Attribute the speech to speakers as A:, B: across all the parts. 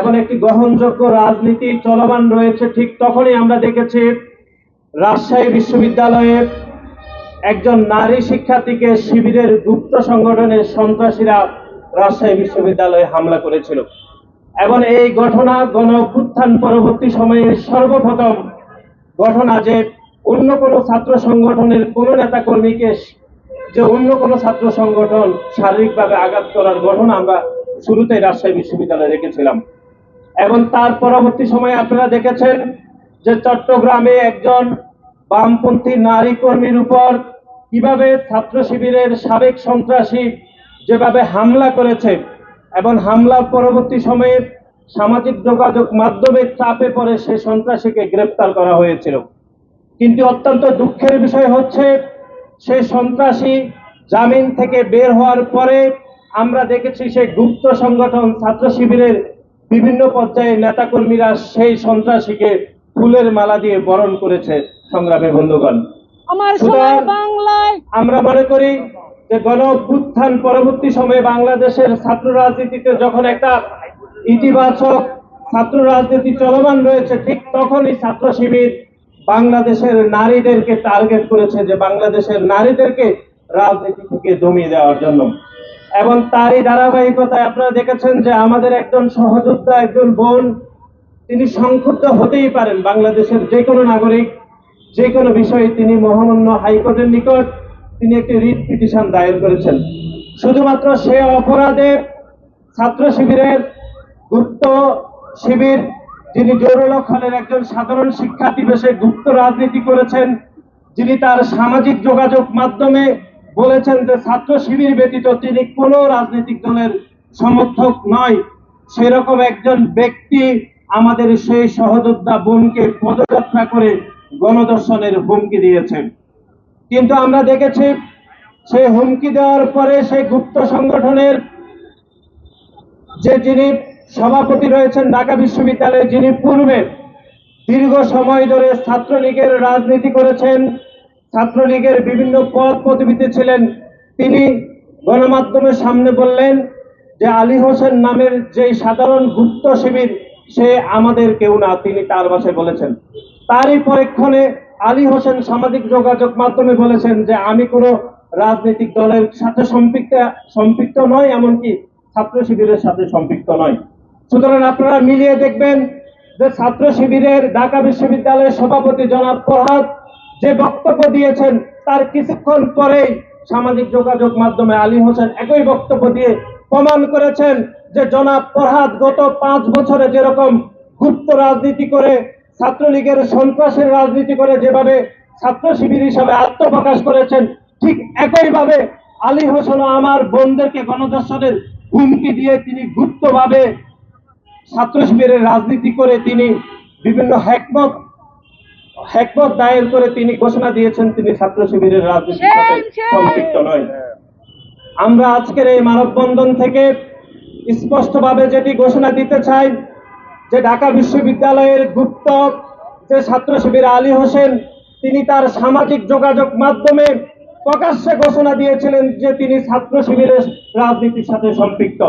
A: এবং একটি গ্রহণযোগ্য রাজনীতি চলমান রয়েছে, ঠিক তখনই আমরা দেখেছি রাজশাহী বিশ্ববিদ্যালয়ে একজন নারী শিক্ষার্থীকে শিবিরের গুপ্ত সংগঠনের সন্ত্রাসীরা রাজশাহী বিশ্ববিদ্যালয়ে হামলা করেছিল। এবং এই ঘটনা গণ পরবর্তী সময়ে সর্বপ্রথম ঘটনা যে অন্য কোনো ছাত্র সংগঠনের কোনো নেতা কর্মীকে যে অন্য কোনো ছাত্র সংগঠন শারীরিকভাবে আঘাত করার ঘটনা আমরা শুরুতেই রাজশাহী বিশ্ববিদ্যালয়ে রেখেছিলাম এবং তার পরবর্তী সময়ে আপনারা দেখেছেন যে চট্টগ্রামে একজন বামপন্থী নারী কর্মীর উপর কীভাবে ছাত্র শিবিরের সাবেক সন্ত্রাসী যেভাবে হামলা করেছে এবং হামলার পরবর্তী সময়ে সামাজিক যোগাযোগ মাধ্যমে চাপে পড়ে সে সন্ত্রাসীকে গ্রেপ্তার করা হয়েছিল। কিন্তু অত্যন্ত দুঃখের বিষয় হচ্ছে সেই সন্ত্রাসী জামিন থেকে বের হওয়ার পরে আমরা দেখেছি সেই গুপ্ত সংগঠন ছাত্র শিবিরের বিভিন্ন পর্যায়ে নেতাকর্মীরা সেই সন্ত্রাসীকে ফুলের মালা দিয়ে বরণ করেছে সংগ্রামী বন্ধুগণ।
B: আমার
A: মনে করি যে গণ অভ্যুত্থান পরবর্তী সময়ে বাংলাদেশের ছাত্র রাজনীতিতে যখন একটা ইতিবাচক ছাত্র রাজনীতি চলমান রয়েছে ঠিক তখনই ছাত্র শিবির বাংলাদেশের নারীদেরকে টার্গেট করেছে যে বাংলাদেশের নারীদেরকে রাজনীতি থেকে দমিয়ে দেওয়ার জন্য। এবং তারই ধারাবাহিকতায় আপনারা দেখেছেন যে আমাদের একজন সহযোদ্ধা, একজন বোন, তিনি সংক্ষুব্ধ হতেই পারেন বাংলাদেশের যে কোনো নাগরিক, যে কোনো বিষয়ে তিনি মহামান্য হাইকোর্টের নিকট তিনি একটি রিট পিটিশন দায়ের করেছেন। শুধুমাত্র সে অপরাধে ছাত্র শিবিরের গুপ্ত শিবির, যিনি জৌরুল খানের একজন সাধারণ শিক্ষার্থী বেশে গুপ্ত রাজনীতি করেছেন, যিনি তার সামাজিক যোগাযোগ মাধ্যমে বলেছেন যে ছাত্র শিবির ব্যতীত তিনি কোনো রাজনৈতিক দলের সমর্থক নয়। সেরকম একজন ব্যক্তি আমাদের সেই সহযোদ্ধা বোনকে পদযাত্রা করে গণদর্শনের হুমকি দিয়েছেন। কিন্তু আমরা দেখেছি সেই হুমকি দেওয়ার পরে সেই গুপ্ত সংগঠনের যে যিনি সভাপতি রয়েছেন ঢাকা বিশ্ববিদ্যালয়ে যিনি পূর্বে দীর্ঘ সময় ধরে ছাত্রলীগের রাজনীতি করেছেন ছাত্রলীগের বিভিন্ন পদ পদবিতে ছিলেন তিনি। গণমাধ্যমের সামনে বললেন যে, আলী হোসেন নামের যে সাধারণ গুপ্ত শিবির, সে আমাদের কেউ না, তিনি তার ভাষায় বলেছেন। তারই পরীক্ষণে আলী হোসেন সামাজিক যোগাযোগ মাধ্যমে বলেছেন যে, আমি কোনো রাজনৈতিক দলের সাথে সম্পৃক্ত সম্পৃক্ত নয় এমনকি ছাত্র শিবিরের সাথে সম্পৃক্ত নয় সুতরাং আপনারা মিলিয়ে দেখবেন যে, ছাত্র শিবিরের ঢাকা বিশ্ববিদ্যালয়ের সভাপতি জনাব প্রহাদ যে বক্তব্য দিয়েছেন, তার কিছুক্ষণ পরেই সামাজিক যোগাযোগ মাধ্যমে আলী হোসেন একই বক্তব্য দিয়ে প্রমাণ করেছেন যে জনাব প্রহাদ গত পাঁচ বছরে যেরকম গুপ্ত রাজনীতি করে, ছাত্রলীগের সন্ত্রাসের রাজনীতি করে যেভাবে ছাত্র শিবির হিসাবে আত্মপ্রকাশ করেছেন, ঠিক একইভাবে আলী হোসেন আমার বোনদেরকে গণদর্শনের হুমকি দিয়ে তিনি গুপ্তভাবে ছাত্র শিবিরের রাজনীতি করে তিনি বিভিন্ন হ্যাকমত হ্যাকমত দায়ের করে তিনি ঘোষণা দিয়েছেন তিনি ছাত্র শিবিরের রাজনীতির সাথে। সম্পৃক্ত নয় আমরা আজকের এই মানববন্ধন থেকে স্পষ্টভাবে যেটি ঘোষণা দিতে চাই যে ঢাকা বিশ্ববিদ্যালয়ের গুপ্ত যে ছাত্র শিবির আলী হোসেন তিনি তার সামাজিক যোগাযোগ মাধ্যমে প্রকাশ্যে ঘোষণা দিয়েছিলেন যে তিনি ছাত্র শিবিরের রাজনীতির সাথে সম্পৃক্ত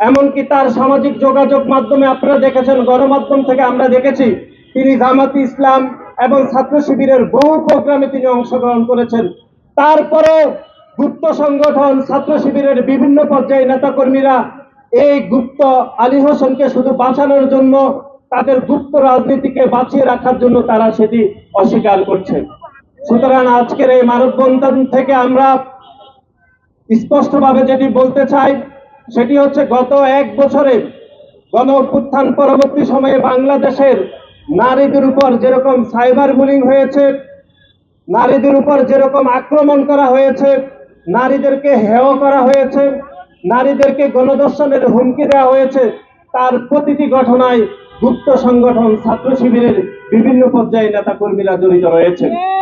A: এমনকি তার সামাজিক যোগাযোগ মাধ্যমে আপনারা দেখেছেন গণমাধ্যম থেকে আমরা দেখেছি তিনি জামাতি ইসলাম এবং ছাত্র শিবিরের বহু প্রোগ্রামে তিনি অংশগ্রহণ করেছেন। তারপরেও গুপ্ত সংগঠন ছাত্র শিবিরের বিভিন্ন পর্যায়ে নেতাকর্মীরা এই গুপ্ত আলী হোসেনকে শুধু বাঁচানোর জন্য তাদের গুপ্ত রাজনীতিকে বাঁচিয়ে রাখার জন্য তারা সেটি অস্বীকার করছে। সুতরাং আজকের এই মানববন্ধন থেকে আমরা স্পষ্টভাবে যেটি বলতে চাই, সেটি হচ্ছে গত এক বছরে গণ পরবর্তী সময়ে বাংলাদেশের নারীদের উপর যেরকম সাইবার বুলিং হয়েছে, নারীদের উপর যেরকম আক্রমণ করা হয়েছে, নারীদেরকে হেয় করা হয়েছে, নারীদেরকে গণদর্শনের হুমকি দেওয়া হয়েছে, তার প্রতিটি ঘটনায় গুপ্ত সংগঠন, ছাত্র শিবিরের বিভিন্ন পর্যায়ে নেতা কর্মীরা জড়িত রয়েছে!